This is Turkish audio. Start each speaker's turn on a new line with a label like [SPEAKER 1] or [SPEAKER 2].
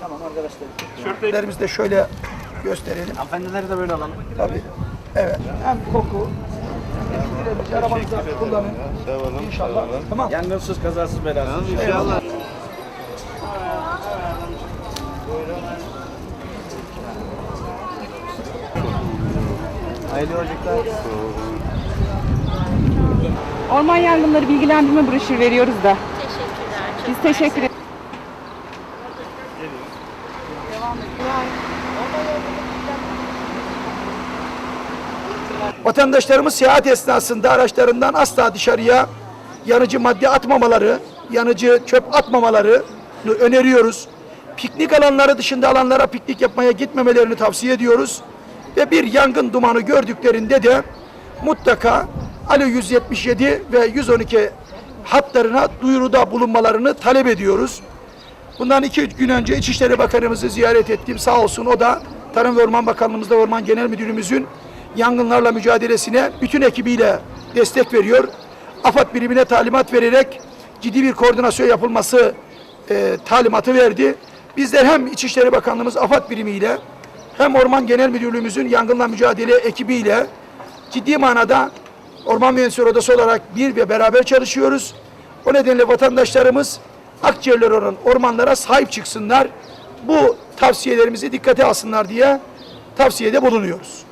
[SPEAKER 1] Tamam arkadaşlar.
[SPEAKER 2] Tişörtlerimizi de şöyle gösterelim.
[SPEAKER 1] Hanımefendileri de böyle alalım.
[SPEAKER 2] Tabii. Evet. Hem koku hem arabanızda kullanın. İnşallah. Tamam.
[SPEAKER 1] Yangınsız kazasız belasız. İnşallah. Hayırlı yolculuklar.
[SPEAKER 3] Orman yangınları bilgilendirme broşürü veriyoruz da.
[SPEAKER 4] Teşekkürler.
[SPEAKER 3] Biz teşekkür ederiz.
[SPEAKER 2] Vatandaşlarımız seyahat esnasında araçlarından asla dışarıya yanıcı madde atmamaları, yanıcı çöp atmamaları öneriyoruz. Piknik alanları dışında alanlara piknik yapmaya gitmemelerini tavsiye ediyoruz. Ve bir yangın dumanı gördüklerinde de mutlaka Alo 177 ve 112 hatlarına duyuruda bulunmalarını talep ediyoruz. Bundan iki gün önce İçişleri Bakanımızı ziyaret ettim. Sağ olsun o da Tarım ve Orman Bakanlığımızda Orman Genel Müdürümüzün yangınlarla mücadelesine bütün ekibiyle destek veriyor. AFAD birimine talimat vererek ciddi bir koordinasyon yapılması e, talimatı verdi. Bizler hem İçişleri Bakanlığımız AFAD birimiyle hem Orman Genel Müdürlüğümüzün yangınla mücadele ekibiyle ciddi manada Orman Mühendisleri Odası olarak bir ve beraber çalışıyoruz. O nedenle vatandaşlarımız akciğerleri olan ormanlara sahip çıksınlar. Bu tavsiyelerimizi dikkate alsınlar diye tavsiyede bulunuyoruz.